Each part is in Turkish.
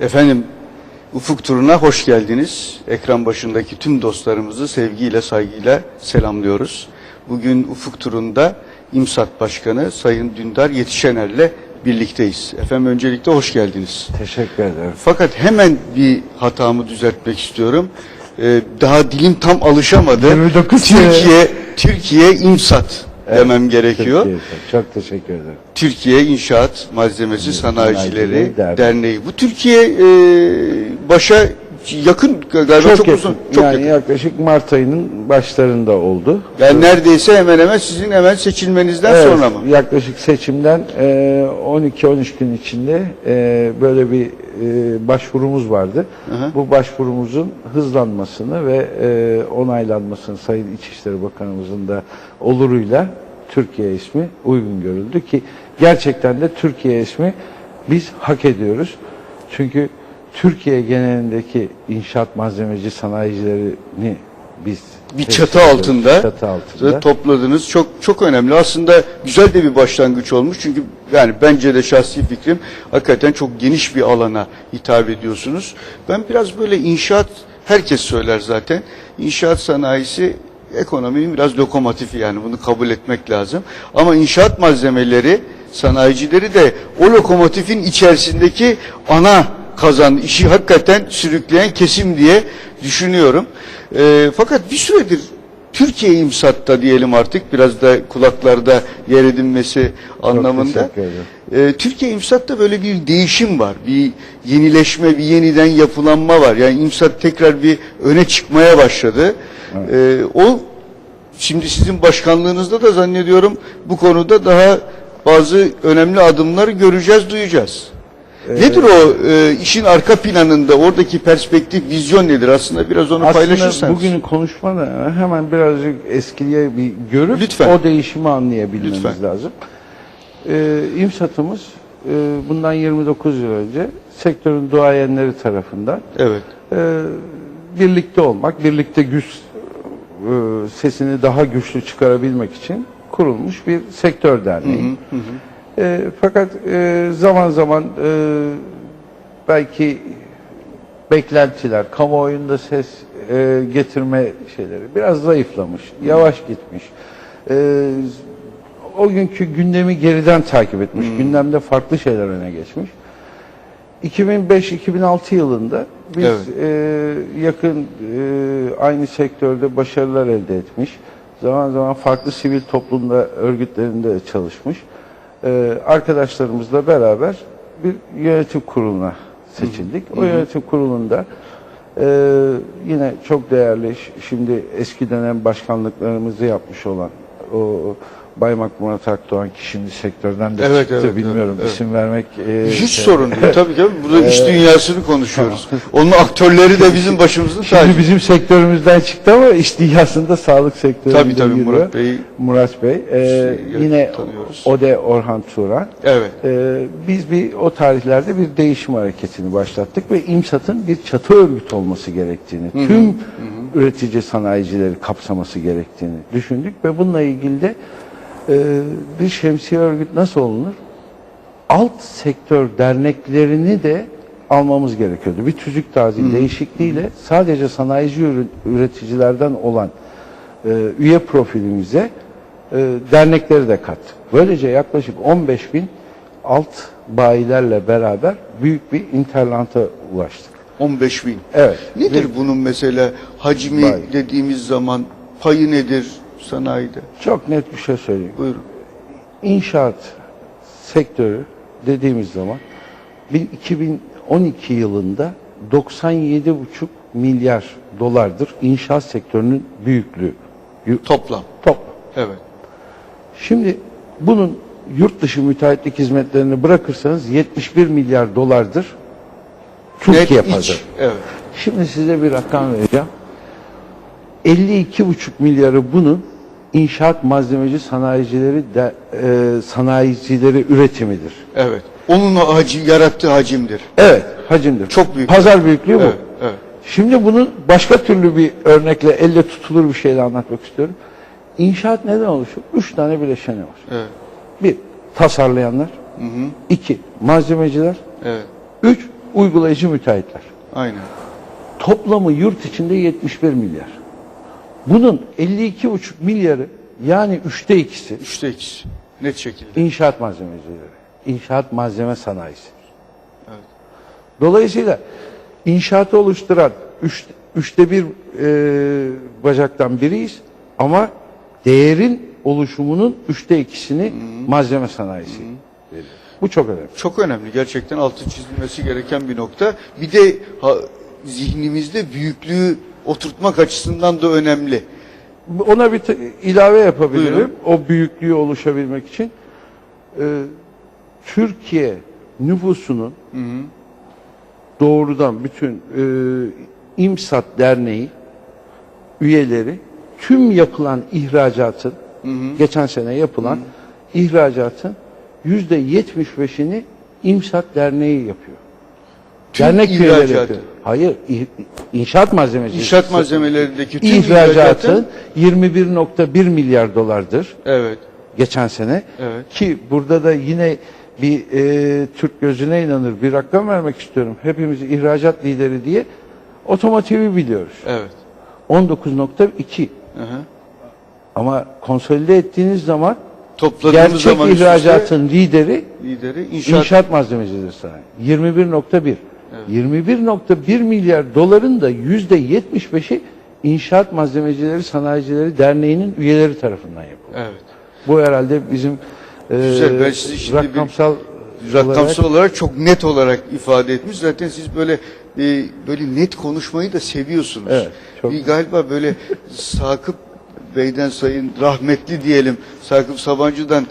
Efendim Ufuk Turu'na hoş geldiniz. Ekran başındaki tüm dostlarımızı sevgiyle saygıyla selamlıyoruz. Bugün Ufuk Turu'nda İMSAT Başkanı Sayın Dündar Yetişener'le birlikteyiz. Efendim öncelikle hoş geldiniz. Teşekkür ederim. Fakat hemen bir hatamı düzeltmek istiyorum. Ee, daha dilim tam alışamadı. 29 sene- Türkiye Türkiye İMSAT demem gerekiyor. Çok teşekkür ederim. Türkiye İnşaat Malzemesi Sanayicileri Sanayicileri Derneği. Derneği. Bu Türkiye e, başa yakın galiba çok, Çok, yakın. uzun. Çok yani yakın. yaklaşık Mart ayının başlarında oldu. Yani neredeyse hemen hemen sizin hemen seçilmenizden Evet, sonra mı? Yaklaşık seçimden e, 12-13 gün içinde e, böyle bir e, başvurumuz vardı. hı. Bu başvurumuzun hızlanmasını ve e, onaylanmasını Sayın İçişleri Bakanımızın da oluruyla Türkiye ismi uygun görüldü ki gerçekten de Türkiye ismi biz hak ediyoruz. Çünkü Türkiye genelindeki inşaat malzemeci sanayicilerini biz Bir çatı altında, çatı altında. topladınız. Çok çok önemli. Aslında güzel de bir başlangıç olmuş. Çünkü yani bence de şahsi fikrim hakikaten çok geniş bir alana hitap ediyorsunuz. Ben biraz böyle inşaat herkes söyler zaten. İnşaat sanayisi ekonominin biraz lokomotifi yani bunu kabul etmek lazım. Ama inşaat malzemeleri sanayicileri de o lokomotifin içerisindeki ana kazan işi hakikaten sürükleyen kesim diye düşünüyorum. Ee, fakat bir süredir Türkiye imsatta diyelim artık biraz da kulaklarda yer edinmesi anlamında. Ee, Türkiye imsatta böyle bir değişim var. Bir yenileşme, bir yeniden yapılanma var. Yani imsat tekrar bir öne çıkmaya başladı. Ee, o şimdi sizin başkanlığınızda da zannediyorum bu konuda daha bazı önemli adımları göreceğiz, duyacağız. Nedir o e, işin arka planında oradaki perspektif, vizyon nedir? Aslında biraz onu Aslında paylaşırsanız. bugünün konuşmada hemen birazcık eskiye bir görüp Lütfen. o değişimi anlayabilmemiz Lütfen. lazım. Ee, İmsat'ımız e, bundan 29 yıl önce sektörün duayenleri tarafından Evet. e, birlikte olmak, birlikte güç e, sesini daha güçlü çıkarabilmek için kurulmuş bir sektör derneği. E, fakat e, zaman zaman e, belki beklentiler, kamuoyunda ses e, getirme şeyleri biraz zayıflamış, yavaş gitmiş. E, o günkü gündemi geriden takip etmiş, gündemde farklı şeyler öne geçmiş. 2005-2006 yılında biz Evet. e, yakın e, aynı sektörde başarılar elde etmiş. Zaman zaman farklı sivil toplumda örgütlerinde çalışmış. E, arkadaşlarımızla beraber bir yönetim kuruluna seçildik. O yönetim kurulunda e, yine çok değerli şimdi eski dönem başkanlıklarımızı yapmış olan o Baymak Murat Akdoğan ki şimdi sektörden de Evet, çıktı. evet, Bilmiyorum evet, isim vermek e, Hiç şey- sorun değil. Tabii ki. Burada iş dünyasını konuşuyoruz. Onun aktörleri de bizim başımızın Şimdi tacı. bizim sektörümüzden çıktı ama iş dünyasında sağlık sektöründe Tabii, tabii, giriyor. Murat Bey. Murat Bey. Şey, yine tanıyoruz. Ode Orhan Turan. Evet. Ee, biz bir o tarihlerde bir değişim hareketini başlattık ve İMSAT'ın bir çatı örgüt olması gerektiğini, tüm üretici sanayicileri kapsaması gerektiğini düşündük ve bununla ilgili de e, bir şemsiye örgüt nasıl olunur? alt sektör derneklerini de almamız gerekiyordu. Bir tüzük tarzı değişikliğiyle sadece sanayici üreticilerden olan e, üye profilimize e, dernekleri de kattık. Böylece yaklaşık 15 bin alt bayilerle beraber büyük bir interlanta ulaştık. 15 bin. Evet. Nedir Bir- bunun mesela hacmi Vay. dediğimiz zaman payı nedir sanayide? Çok net bir şey söyleyeyim. Buyurun. İnşaat sektörü dediğimiz zaman bir 2012 yılında 97,5 milyar dolardır inşaat sektörünün büyüklüğü. Toplam. Top. Evet. Şimdi bunun yurt dışı müteahhitlik hizmetlerini bırakırsanız 71 milyar dolardır Türkiye Net iç. pazarı. Evet. Şimdi size bir rakam vereceğim. 52,5 milyarı bunun inşaat malzemeci sanayicileri de, e, sanayicileri üretimidir. Evet. Onun hacim, yarattığı hacimdir. Evet, hacimdir. Çok büyük. Pazar büyüklüğü bu. Evet, evet. Şimdi bunu başka türlü bir örnekle, elle tutulur bir şeyle anlatmak istiyorum. İnşaat neden oluşur? Üç tane bileşeni var. Evet. Bir, tasarlayanlar. iki, malzemeciler. Evet. Üç, uygulayıcı müteahhitler. Aynen. Toplamı yurt içinde 71 milyar. Bunun 52,5 milyarı yani üçte ikisi Üçte ikisi. Net şekilde. inşaat malzemecileri, inşaat malzeme sanayisi. Evet. Dolayısıyla inşaatı oluşturan üç, üçte bir e, bacaktan biriyiz ama değerin oluşumunun üçte ikisini malzeme sanayisi veriyor. Bu çok önemli. Çok önemli. Gerçekten altı çizilmesi gereken bir nokta. Bir de ha, zihnimizde büyüklüğü oturtmak açısından da önemli. Ona bir ilave yapabilirim. Buyurun. O büyüklüğü oluşabilmek için. Ee, Türkiye nüfusunun doğrudan bütün e, İMSAT Derneği üyeleri tüm yapılan ihracatın geçen sene yapılan ihracatın yüzde 75'ini İMSAT Derneği yapıyor. Tüm Dernek üyeleri ihracatı. yapıyor. Hayır, inşaat malzemesi. İnşaat malzemelerindeki tüm İhracatın ihracatın 21.1 milyar dolardır evet. geçen sene. Evet. Ki burada da yine bir e, Türk gözüne inanır bir rakam vermek istiyorum. Hepimiz ihracat lideri diye otomotivi biliyoruz. Evet. 19.2 Hı hı. ama konsolide ettiğiniz zaman Topladığımız gerçek zaman ihracatın lideri lideri inşaat, İnşaat malzemecileri sanayi. 21.1. 21.1 milyar doların da %75'i İnşaat Malzemecileri Sanayicileri Derneği'nin üyeleri tarafından yapılıyor. Evet. Bu herhalde bizim e, Güzel, ben sizi şimdi bir- rakamsal Rakamsal olarak olarak çok net olarak ifade etmiş. Zaten siz böyle e, böyle net konuşmayı da seviyorsunuz. Evet, çok. Bir galiba böyle Sakıp Bey'den sayın rahmetli diyelim. Sakıp Sabancı'dan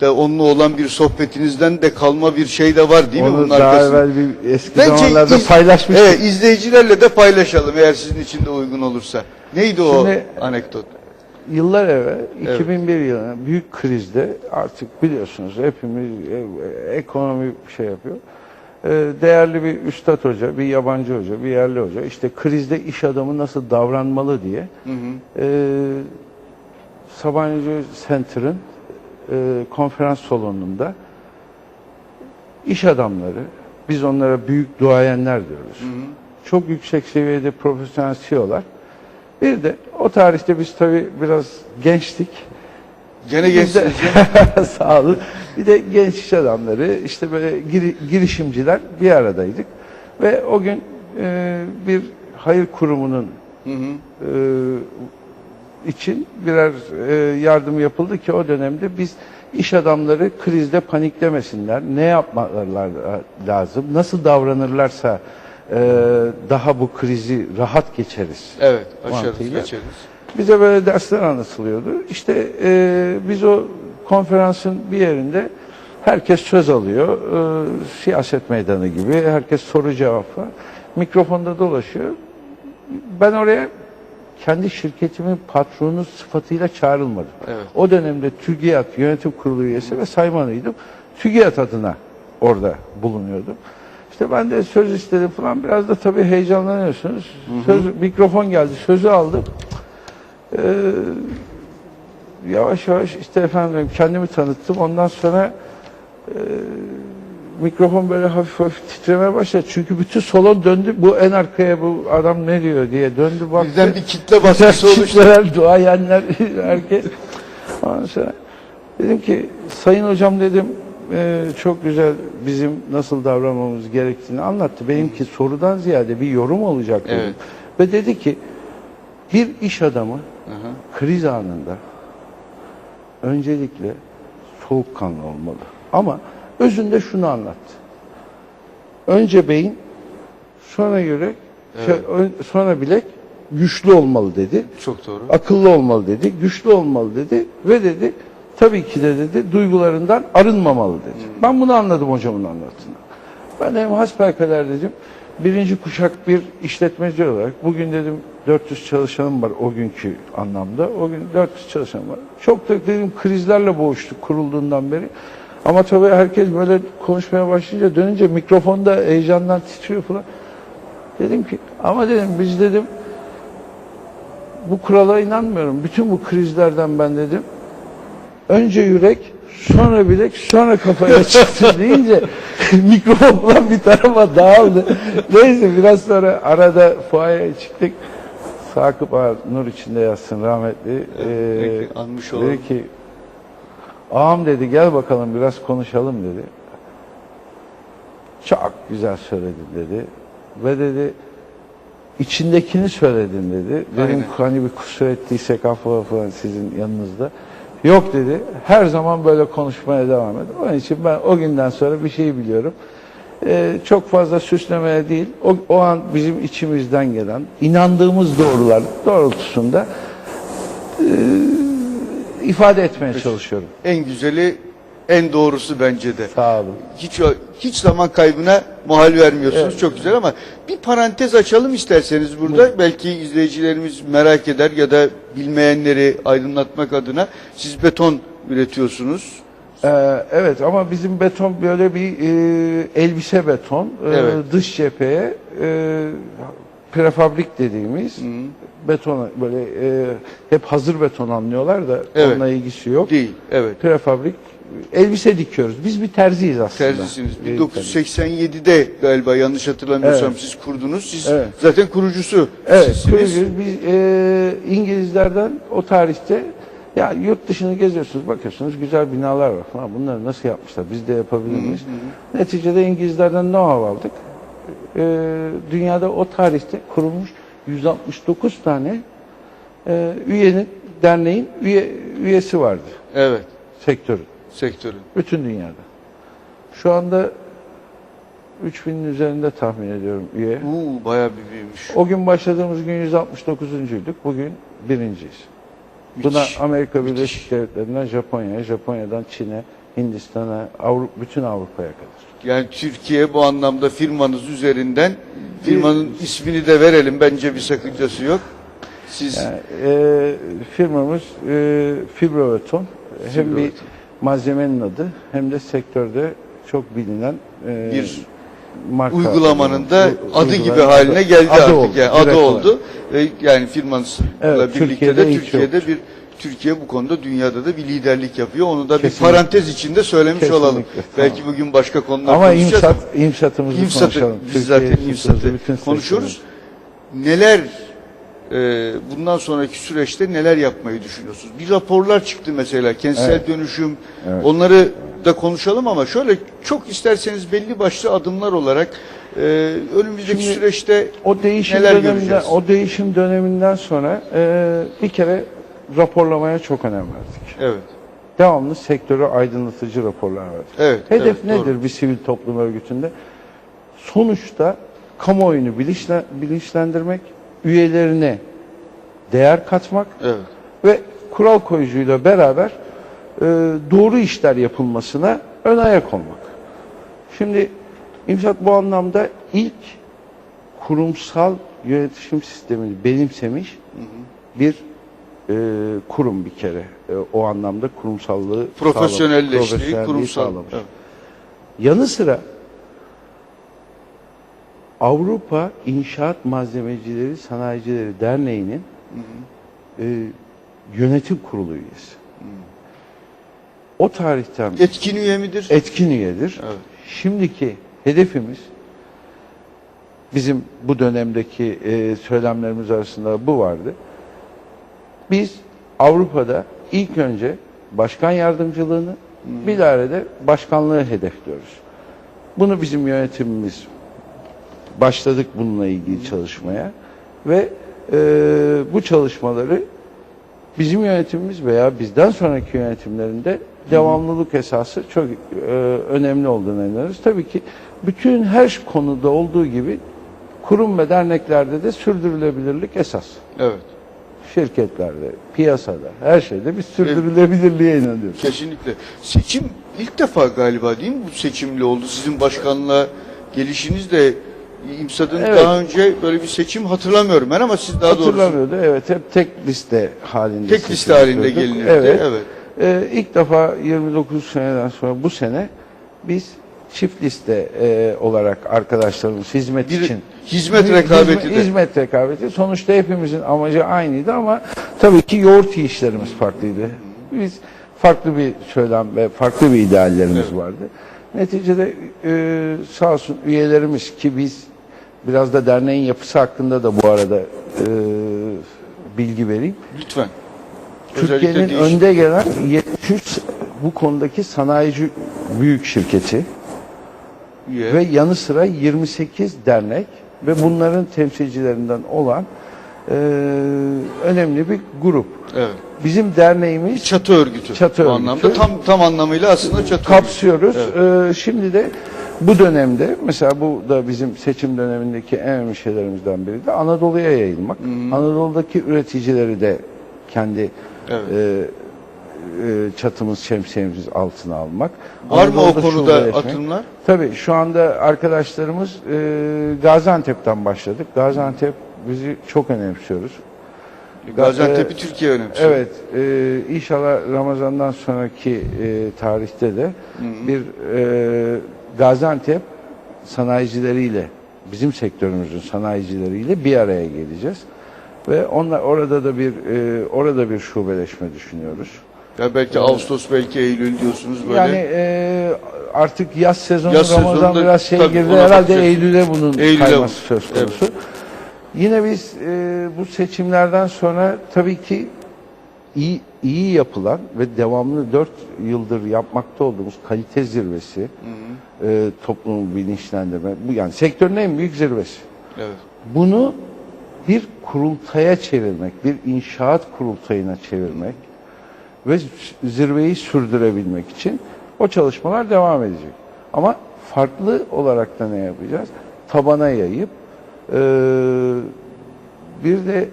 da onunla olan bir sohbetinizden de kalma bir şey de var değil mi onu bunun daha arkasında? evvel bir eski Bence zamanlarda iz- paylaşmıştık. Evet, izleyicilerle de paylaşalım eğer sizin için de uygun olursa. Neydi o Şimdi- anekdot? Yıllar evvel 2001 yılında büyük krizde artık biliyorsunuz hepimiz e, ekonomi şey yapıyor. E, Değerli bir üstad hoca, bir yabancı hoca, bir yerli hoca işte krizde iş adamı nasıl davranmalı diye e, Sabancı Center'ın e, konferans salonunda iş adamları, biz onlara büyük duayenler diyoruz. Çok yüksek seviyede profesyonel CEO'lar. Bir de o tarihte biz tabii biraz gençtik. Gene gençsiniz. Sağ olun. Bir de genç iş adamları, işte böyle giri- girişimciler bir aradaydık. Ve o gün e, bir hayır kurumunun Hı hı. e, için birer e, yardım yapıldı ki o dönemde biz iş adamları krizde paniklemesinler, ne yapmaları lazım, nasıl davranırlarsa e, daha bu krizi rahat geçeriz. Evet, Mantığıyla. geçeriz. Bize böyle dersler anlatılıyordu. İşte e, biz o konferansın bir yerinde herkes söz alıyor. E, siyaset meydanı gibi. Herkes soru cevap var. Mikrofonda dolaşıyor. Ben oraya kendi şirketimin patronu sıfatıyla çağrılmadım. Evet. O dönemde TÜGİAD yönetim kurulu üyesi ve saymanıydım. TÜGİAD adına orada bulunuyordum. İşte ben de söz istedim falan. Biraz da tabii heyecanlanıyorsunuz. Söz, mikrofon geldi, sözü aldım. Ee, yavaş yavaş işte efendim kendimi tanıttım. Ondan sonra e, mikrofon böyle hafif hafif titremeye başladı. Çünkü bütün salon döndü. Bu en arkaya bu adam ne diyor diye döndü baktı. Birden bir kitle baskısı oluştu. Kitleler, duayenler, herkes. Ondan sonra dedim ki sayın hocam dedim e, çok güzel bizim nasıl davranmamız gerektiğini anlattı. Benimki sorudan ziyade bir yorum olacak dedim. Evet. Ve dedi ki bir iş adamı hı. kriz anında öncelikle soğukkanlı olmalı. Ama özünde şunu anlattı. Önce beyin, sonra yürek, ön- sonra bilek güçlü olmalı dedi. Çok doğru. Akıllı olmalı dedi, güçlü olmalı dedi ve dedi tabii ki de dedi duygularından arınmamalı dedi. Ben bunu anladım hocamın anlattığında. Ben de hem hasbelkader dedim birinci kuşak bir işletmeci olarak bugün dedim 400 çalışanım var o günkü anlamda. O gün 400 çalışanım var. Çok da dedim krizlerle boğuştuk kurulduğundan beri. Ama tabii herkes böyle konuşmaya başlayınca dönünce mikrofonda heyecandan titriyor falan. Dedim ki ama dedim biz dedim bu kurala inanmıyorum. Bütün bu krizlerden ben dedim önce yürek sonra bilek, sonra kafaya çıktı deyince mikrofon falan bir tarafa dağıldı. Neyse biraz sonra arada fuaya çıktık. Sakıp Ağa nur içinde yatsın rahmetli. Ee, peki, anmış olalım. dedi ki ağam dedi gel bakalım biraz konuşalım dedi. Çok güzel söyledin dedi. Ve dedi içindekini söyledin dedi. Dedim Aynen. hani bir kusur ettiysek affola falan sizin yanınızda. Yok dedi. Her zaman böyle konuşmaya devam et. Onun için ben o günden sonra bir şey biliyorum. Ee, çok fazla süslemeye değil. O, o an bizim içimizden gelen, inandığımız doğrular doğrultusunda e, ifade etmeye çalışıyorum. En güzeli, en doğrusu bence de. Sağ olun. Hiç hiç zaman kaybına muhal vermiyorsunuz. Çok güzel ama bir parantez açalım isterseniz burada. Belki izleyicilerimiz merak eder ya da bilmeyenleri aydınlatmak adına siz beton üretiyorsunuz. Ee, evet ama bizim beton böyle bir e, elbise beton. Ee, Evet. Dış cepheye e, prefabrik dediğimiz beton böyle e, hep hazır beton anlıyorlar da Evet. onunla ilgisi yok. Değil. Evet. Prefabrik elbise dikiyoruz. Biz bir terziyiz aslında. Terzisiniz. Ee, 1987'de galiba yanlış hatırlamıyorsam Evet. siz kurdunuz. Siz Evet. zaten kurucusu Evet, sizsiniz. Biz e, İngilizlerden o tarihte ya yurt dışını geziyorsunuz, bakıyorsunuz güzel binalar var falan. Bunları nasıl yapmışlar? Biz de yapabilir miyiz? Neticede İngilizlerden know-how aldık. E, dünyada o tarihte kurulmuş 169 tane e, üyenin, derneğin üye, üyesi vardı Evet. sektörün. Sektörün. Bütün dünyada. Şu anda 3000'in üzerinde tahmin ediyorum üye. Uuu bayağı bir büyümüş. O gün başladığımız gün 169'uncuyduk. Bugün birinciyiz. Buna Müthiş. Amerika Müthiş. Birleşik Devletleri'nden Japonya'ya, Japonya'dan Çin'e, Hindistan'a, Avrupa, bütün Avrupa'ya kadar. Yani Türkiye bu anlamda firmanız üzerinden firmanın ismini de verelim. Bence bir sakıncası yok. Siz Yani, e, firmamız e, fibrobeton. Hem bir malzemenin adı hem de sektörde çok bilinen e, bir marka. uygulamanın da U- adı gibi uygulamanın haline geldi adı artık. oldu, yani adı direkt oldu. Ve yani firmanızla Evet, birlikte Türkiye'de de hiç Türkiye'de bir Türkiye bu konuda dünyada da bir liderlik yapıyor. Onu da Kesinlikle. bir parantez içinde söylemiş Kesinlikle, olalım. tamam. Belki bugün başka konular Ama konuşacağız. imsat, imsatımızı İmsatı, konuşalım. biz Türkiye zaten imsatı, konuşuyoruz. Neler e, bundan sonraki süreçte neler yapmayı düşünüyorsunuz? Bir raporlar çıktı mesela kentsel Evet. dönüşüm. Evet. Onları da konuşalım ama şöyle çok isterseniz belli başlı adımlar olarak e, önümüzdeki Şimdi süreçte O değişim neler döneminden, göreceğiz? o değişim döneminden sonra e, bir kere raporlamaya çok önem verdik. Evet. Devamlı sektöre aydınlatıcı raporlar verdik. Evet. Hedef evet, nedir doğru. bir sivil toplum örgütünde? Sonuçta kamuoyunu bilinçle, bilinçlendirmek, üyelerine değer katmak Evet. ve kural koyucuyla beraber e, doğru işler yapılmasına ön ayak olmak. Şimdi İmsat bu anlamda ilk kurumsal yönetişim sistemini benimsemiş bir e, kurum bir kere. E, o anlamda kurumsallığı Profesyonelleştiği, sağlamış, kurumsal. sağlamış. Evet. Yanı sıra Avrupa İnşaat Malzemecileri Sanayicileri Derneği'nin e, yönetim kurulu üyesi. O tarihten Etkin üye midir? etkin üyedir. Evet. Şimdiki hedefimiz bizim bu dönemdeki e, söylemlerimiz arasında bu vardı. Biz Avrupa'da ilk önce başkan yardımcılığını, bilahare de başkanlığı hedefliyoruz. Bunu bizim yönetimimiz başladık bununla ilgili çalışmaya ve e, bu çalışmaları bizim yönetimimiz veya bizden sonraki yönetimlerinde devamlılık esası çok e, önemli olduğunu inanıyoruz. Tabii ki bütün her konuda olduğu gibi kurum ve derneklerde de sürdürülebilirlik esas. Evet. Şirketlerde, piyasada, her şeyde biz sürdürülebilirliğe inanıyoruz. Kesinlikle. Seçim ilk defa galiba değil mi bu seçimli oldu? Sizin başkanlığa gelişiniz de İmsad'ın Evet. daha önce böyle bir seçim hatırlamıyorum ben ama siz daha doğrusu Hatırlamıyordu. Evet hep tek liste halinde. tek liste halinde gelinirdi. Evet. evet. Ee, ilk defa 29 seneden sonra bu sene biz çift liste e, olarak arkadaşlarımız hizmet Bir için hizmet rekabeti de. hizmet rekabeti. Sonuçta hepimizin amacı aynıydı ama tabii ki yoğurt yiyişlerimiz farklıydı. Biz farklı bir söylem ve farklı bir ideallerimiz vardı. Neticede e, sağ olsun üyelerimiz ki biz biraz da derneğin yapısı hakkında da bu arada e, bilgi vereyim. Lütfen. Türkiye'nin önde gelen 73 bu konudaki sanayici büyük şirketi üye. ve yanı sıra 28 dernek ve bunların temsilcilerinden olan e, önemli bir grup. Evet. Bizim derneğimiz Çatı örgütü. Çatı bu örgütü. anlamda tam tam anlamıyla aslında çatı örgütü. kapsıyoruz. Ee, şimdi de bu dönemde mesela bu da bizim seçim dönemindeki en önemli şeylerimizden biri de Anadolu'ya yayılmak. Anadolu'daki üreticileri de kendi Evet. e, e, çatımız, şemsiyemiz altına almak. Var mı o konuda atılımlar? Tabii şu anda arkadaşlarımız e, Gaziantep'ten başladık. Gaziantep bizi çok önemsiyoruz. Gaziantep'i Türkiye önemsiyor. Evet, e, inşallah Ramazan'dan sonraki e, tarihte de bir e, Gaziantep sanayicileriyle, bizim sektörümüzün sanayicileriyle bir araya geleceğiz. Ve onlar orada da bir e, orada bir şubeleşme düşünüyoruz. Ya belki Ağustos, belki Eylül diyorsunuz böyle. Yani e, artık yaz sezonu Yaz Ramazan sezonunda biraz şey tabii girdi. ona Herhalde bakacağız. Eylül'e bunun Eylül'e kayması söz konusu. Yine biz e, bu seçimlerden sonra tabii ki iyi, iyi yapılan ve devamlı 4 yıldır yapmakta olduğumuz kalite zirvesi, e, toplumu bilinçlendirme, bu yani sektörün en büyük zirvesi. Evet. Bunu bir kurultaya çevirmek, bir inşaat kurultayına çevirmek ve zirveyi sürdürebilmek için o çalışmalar devam edecek. Ama farklı olarak da ne yapacağız? Tabana yayıp eee, bir de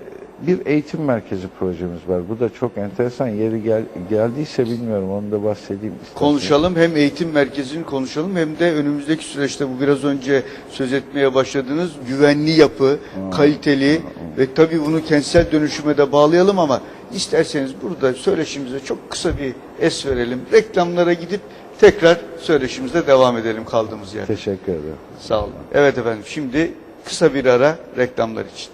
bir eğitim merkezi projemiz var. Bu da çok enteresan. Yeri gel, geldiyse bilmiyorum onu da bahsedeyim. isterseniz. Konuşalım hem eğitim merkezini konuşalım hem de önümüzdeki süreçte bu biraz önce söz etmeye başladığınız güvenli yapı, kaliteli ve tabii bunu kentsel dönüşüme de bağlayalım ama isterseniz burada söyleşimize çok kısa bir es verelim. Reklamlara gidip tekrar söyleşimize devam edelim kaldığımız yerde. Teşekkür ederim. Sağ olun. Evet efendim şimdi kısa bir ara reklamlar için.